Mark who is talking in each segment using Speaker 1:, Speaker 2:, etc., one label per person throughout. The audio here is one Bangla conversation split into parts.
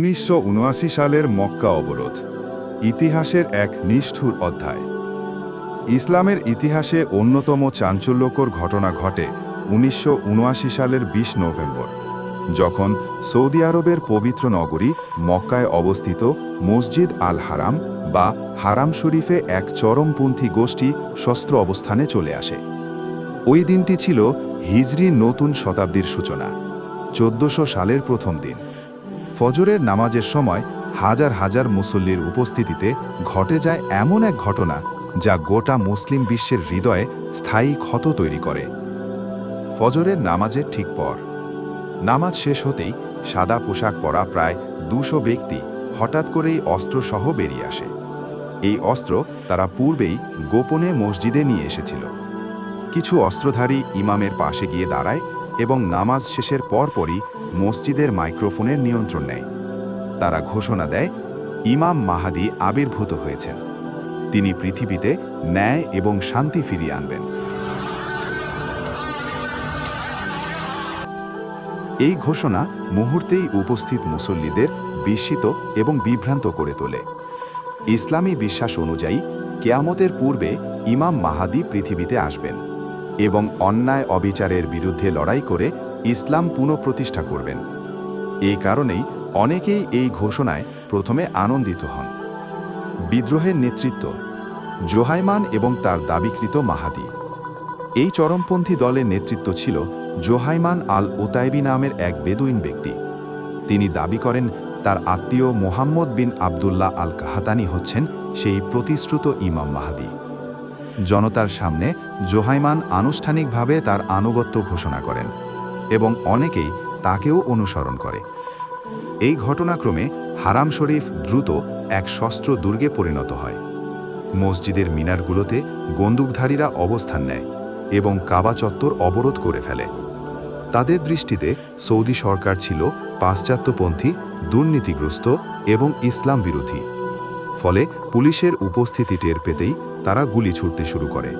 Speaker 1: উনিশশো উনআশি সালের মক্কা অবরোধ, ইতিহাসের এক নিষ্ঠুর অধ্যায়। ইসলামের ইতিহাসে অন্যতম চাঞ্চল্যকর ঘটনা ঘটে উনিশশো উনআশি সালের ২০ নভেম্বর, যখন সৌদি আরবের পবিত্র নগরী মক্কায় অবস্থিত মসজিদ আল হারাম বা হারাম শরীফে এক চরমপন্থী গোষ্ঠী শস্ত্র অবস্থানে চলে আসে। ওই দিনটি ছিল হিজরি নতুন শতাব্দীর সূচনা, চোদ্দশো সালের প্রথম দিন। ফজরের নামাজের সময় হাজার হাজার মুসল্লির উপস্থিতিতে ঘটে যায় এমন এক ঘটনা যা গোটা মুসলিম বিশ্বের হৃদয়ে স্থায়ী ক্ষত তৈরি করে। ফজরের নামাজের ঠিক পর। নামাজ শেষ হতেই সাদা পোশাক পরা প্রায় দুশো ব্যক্তি হঠাৎ করেই অস্ত্রসহ বেরিয়ে আসে। এই অস্ত্র তারা পূর্বেই গোপনে মসজিদে নিয়ে এসেছিল। কিছু অস্ত্রধারী ইমামের পাশে গিয়ে দাঁড়ায় এবং নামাজ শেষের পরপরই মসজিদের মাইক্রোফোনের নিয়ন্ত্রণ নেয়। তারা ঘোষণা দেয়, ইমাম মাহাদি আবির্ভূত হয়েছেন। তিনি পৃথিবীতে ন্যায় এবং শান্তি ফিরিয়ে আনবেন। এই ঘোষণা মুহূর্তেই উপস্থিত মুসল্লিদের বিস্মিত এবং বিভ্রান্ত করে তোলে। ইসলামী বিশ্বাস অনুযায়ী, কেয়ামতের পূর্বে ইমাম মাহাদি পৃথিবীতে আসবেন এবং অন্যায় অবিচারের বিরুদ্ধে লড়াই করে ইসলাম পুনঃপ্রতিষ্ঠা করবেন। এই কারণেই অনেকেই এই ঘোষণায় প্রথমে আনন্দিত হন। বিদ্রোহের নেতৃত্ব, জোহাইমান এবং তার দাবিকৃত মাহাদি। এই চরমপন্থী দলের নেতৃত্ব ছিল জোহাইমান আল ওতাইবি নামের এক বেদুইন ব্যক্তি। তিনি দাবি করেন, তার আত্মীয় মোহাম্মদ বিন আবদুল্লাহ আল কাহাতানি হচ্ছেন সেই প্রতিশ্রুত ইমাম মাহাদি। জনতার সামনে জোহাইমান আনুষ্ঠানিকভাবে তার আনুগত্য ঘোষণা করেন। এবং অনেকেই তাকেও অনুসরণ করে। এই ঘটনাক্রমে হারাম শরীফ দ্রুত এক শস্ত্র দুর্গে পরিণত হয়। মসজিদের মিনারগুলোতে বন্দুকধারীরা অবস্থান নেয় এবং কাবা চত্বর অবরোধ করে ফেলে। তাদের দৃষ্টিতে সৌদি সরকার ছিল পাশ্চাত্যপন্থী, দুর্নীতিগ্রস্ত এবং ইসলাম বিরোধী। ফলে পুলিশের উপস্থিতি টের পেতেই তারা গুলি ছুটতে শুরু করে।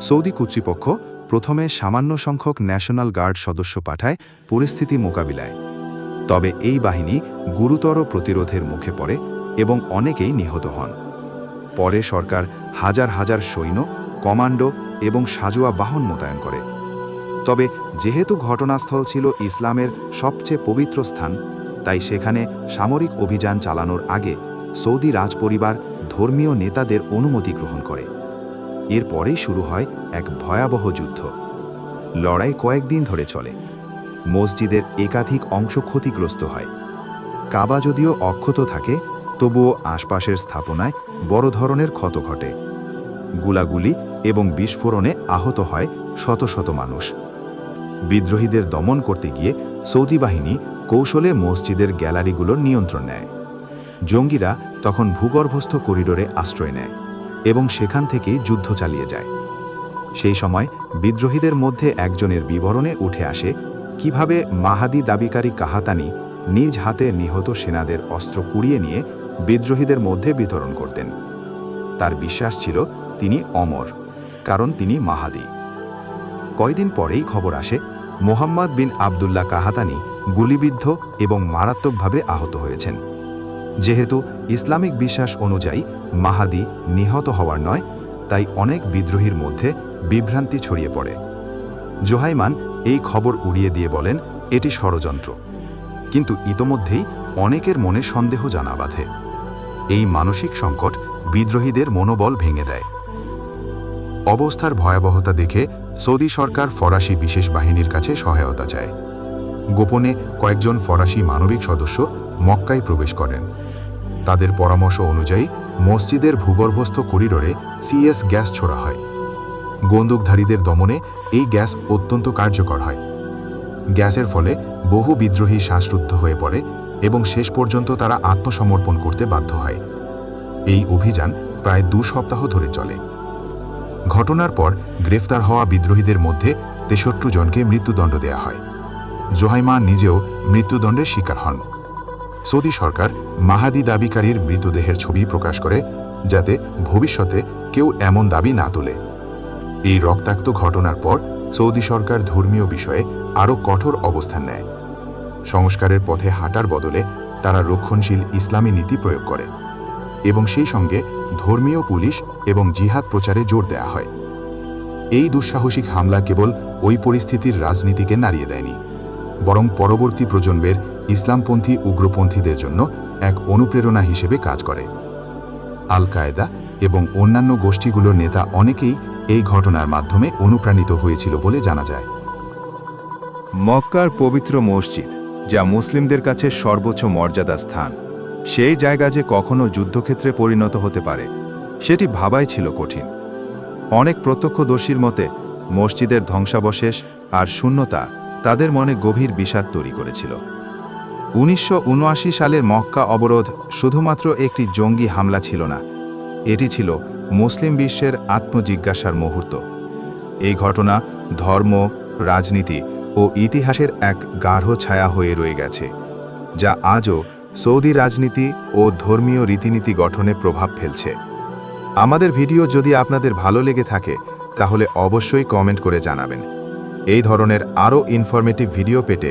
Speaker 1: সৌদি কর্তৃপক্ষ প্রথমে সামান্য সংখ্যক ন্যাশনাল গার্ড সদস্য পাঠায় পরিস্থিতি মোকাবিলায়। তবে এই বাহিনী গুরুতর প্রতিরোধের মুখে পড়ে এবং অনেকেই নিহত হন। পরে সরকার হাজার হাজার সৈন্য, কমান্ডো এবং সাজোয়া বাহন মোতায়েন করে। তবে যেহেতু ঘটনাস্থল ছিল ইসলামের সবচেয়ে পবিত্র স্থান, তাই সেখানে সামরিক অভিযান চালানোর আগে সৌদি রাজপরিবার ধর্মীয় নেতাদের অনুমতি গ্রহণ করে। এরপরেই শুরু হয় এক ভয়াবহ যুদ্ধ। লড়াই কয়েকদিন ধরে চলে। মসজিদের একাধিক অংশ ক্ষতিগ্রস্ত হয়। কাবা যদিও অক্ষত থাকে, তবুও আশপাশের স্থাপনায় বড় ধরনের ক্ষত ঘটে। গুলাগুলি এবং বিস্ফোরণে আহত হয় শত শত মানুষ। বিদ্রোহীদের দমন করতে গিয়ে সৌদি বাহিনী কৌশলে মসজিদের গ্যালারিগুলোর নিয়ন্ত্রণ নেয়। জঙ্গিরা তখন ভূগর্ভস্থ করিডোরে আশ্রয় নেয়। এবং সেখান থেকেই যুদ্ধ চালিয়ে যায়। সেই সময় বিদ্রোহীদের মধ্যে একজনের বিবরণে উঠে আসে, কীভাবে মাহাদি দাবিকারী কাহাতানি নিজ হাতে নিহত সেনাদের অস্ত্র কুড়িয়ে নিয়ে বিদ্রোহীদের মধ্যে বিতরণ করতেন। তার বিশ্বাস ছিল তিনি অমর, কারণ তিনি মাহাদি। কয়দিন পরেই খবর আসে, মোহাম্মদ বিন আবদুল্লাহ কাহাতানি গুলিবিদ্ধ এবং মারাত্মকভাবে আহত হয়েছেন। যেহেতু ইসলামিক বিশ্বাস অনুযায়ী মাহাদি নিহত হওয়ার নয়, তাই অনেক বিদ্রোহীর মধ্যে বিভ্রান্তি ছড়িয়ে পড়ে। জোহাইমান এই খবর উড়িয়ে দিয়ে বলেন, এটি ষড়যন্ত্র। কিন্তু ইতোমধ্যেই অনেকের মনে সন্দেহ জানা বাঁধে। এই মানসিক সংকট বিদ্রোহীদের মনোবল ভেঙে দেয়। অবস্থার ভয়াবহতা দেখে সৌদি সরকার ফরাসি বিশেষ বাহিনীর কাছে সহায়তা চায়। গোপনে কয়েকজন ফরাসি মানবিক সদস্য মক্কায় প্রবেশ করেন। তাদের পরামর্শ অনুযায়ী মসজিদের ভূগর্ভস্থ করিডোরে সিএস গ্যাস ছোড়া হয়। বন্দুকধারীদের দমনে এই গ্যাস অত্যন্ত কার্যকর হয়। গ্যাসের ফলে বহু বিদ্রোহী শ্বাসরুদ্ধ হয়ে পড়ে এবং শেষ পর্যন্ত তারা আত্মসমর্পণ করতে বাধ্য হয়। এই অভিযান প্রায় দু সপ্তাহ ধরে চলে। ঘটনার পর গ্রেফতার হওয়া বিদ্রোহীদের মধ্যে তেষট্টি জনকে মৃত্যুদণ্ড দেয়া হয়। জোহাইমা নিজেও মৃত্যুদণ্ডের শিকার হন। সৌদি সরকার মাহাদি দাবিকারীর মৃতদেহের ছবি প্রকাশ করে, যাতে ভবিষ্যতে কেউ এমন দাবি না তোলে। এই রক্তাক্ত ঘটনার পর সৌদি সরকার ধর্মীয় বিষয়ে আরও কঠোর অবস্থান নেয়। সংস্কারের পথে হাঁটার বদলে তারা রক্ষণশীল ইসলামী নীতি প্রয়োগ করে এবং সেই সঙ্গে ধর্মীয় পুলিশ এবং জিহাদ প্রচারে জোর দেয়া হয়। এই দুঃসাহসিক হামলা কেবল ওই পরিস্থিতির রাজনীতিকে নাড়িয়ে দেয়নি, বরং পরবর্তী প্রজন্মের ইসলামপন্থী উগ্রপন্থীদের জন্য এক অনুপ্রেরণা হিসেবে কাজ করে। আল কায়দা এবং অন্যান্য গোষ্ঠীগুলোর নেতা অনেকেই এই ঘটনার মাধ্যমে অনুপ্রাণিত হয়েছিল বলে জানা যায়।
Speaker 2: মক্কার পবিত্র মসজিদ, যা মুসলিমদের কাছে সর্বোচ্চ মর্যাদা স্থান, সেই জায়গা যে কখনো যুদ্ধক্ষেত্রে পরিণত হতে পারে, সেটি ভাবাই ছিল কঠিন। অনেক প্রত্যক্ষদর্শীর মতে, মসজিদের ধ্বংসাবশেষ আর শূন্যতা তাদের মনে গভীর বিষাদ তৈরি করেছিল। উনিশশো উনআশি সালের মক্কা অবরোধ শুধুমাত্র একটি জঙ্গি হামলা ছিল না, এটি ছিল মুসলিম বিশ্বের আত্মজিজ্ঞাসার মুহূর্ত। এই ঘটনা ধর্ম, রাজনীতি ও ইতিহাসের এক গাঢ় ছায়া হয়ে রয়ে গেছে, যা আজও সৌদি রাজনীতি ও ধর্মীয় রীতিনীতি গঠনে প্রভাব ফেলছে। আমাদের ভিডিও যদি আপনাদের ভালো লেগে থাকে, তাহলে অবশ্যই কমেন্ট করে জানাবেন। এই ধরনের আরও ইনফরমেটিভ ভিডিও পেতে